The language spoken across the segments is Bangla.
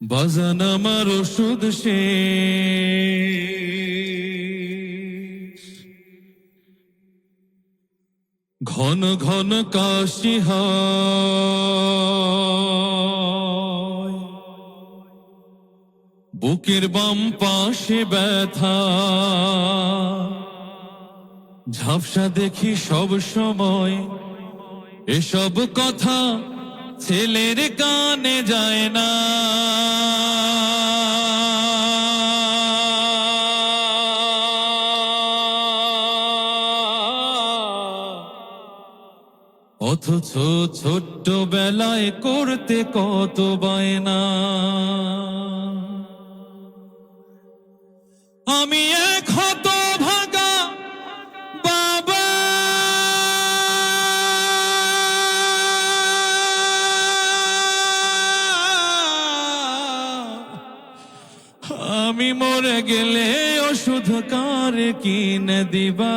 বাজান আমার ওষুধ সে ঘন ঘন কাশি বুকের বাম পাশে ব্যথা। ঝাপসা দেখি সব সময় এসব কথা ছেলের কানে যায় না। অথচ ছোট্ট বেলায় করতে কত বায়না। আমি এক হত ভাগা বাবা। আমি মরে গেলে ওষুধ কার কিনে দিবা?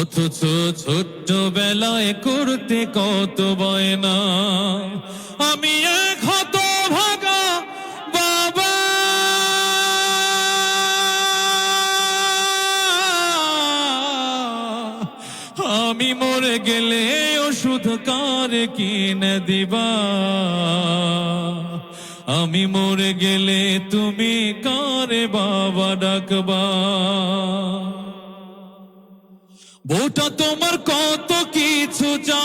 অথচ ছোট্ট বেলায় করতে কত বয়না আমি এক হত ভাগা বাবা। আমি মরে গেলে ওষুধ কার কিনে দিবা? আমি মরে গেলে তুমি কারে বাবা ডাকবা? বউটা তোমার কত কিছু চায়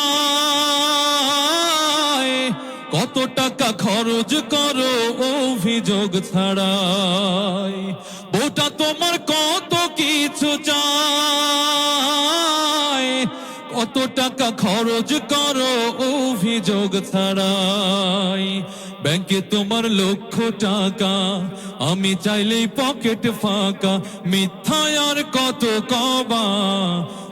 কত টাকা খরচ করো অভিযোগ ছাড়াই? বউটা তোমার কত কিছু চায় কত টাকা খরচ করো অভিযোগ ছাড়াই? ব্যাংকে তোমার লক্ষ টাকা, আমি চাইলেই পকেট ফাঁকা, মিথ্যায় আর কত কবা?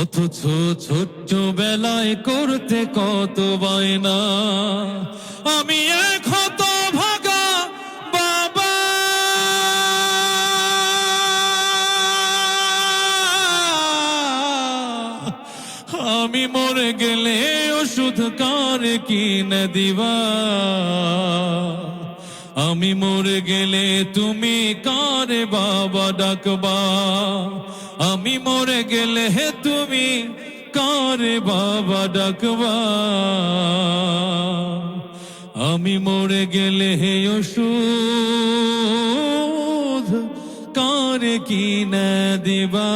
অথচ ছোট্ট বেলায় করতে কত বায়না। আমি এক ভাগা বাবা। আমি মরে গেলে ওষুধ কার কিনে দিবা? আমি মরে গেলে তুমি কারে বাবা ডাকবা? আমি মরে গেলে হে তুমি কারে বাবা ডাকবা? আমি মরে গেলে হে ওষুধ কারে কিনে দিবা?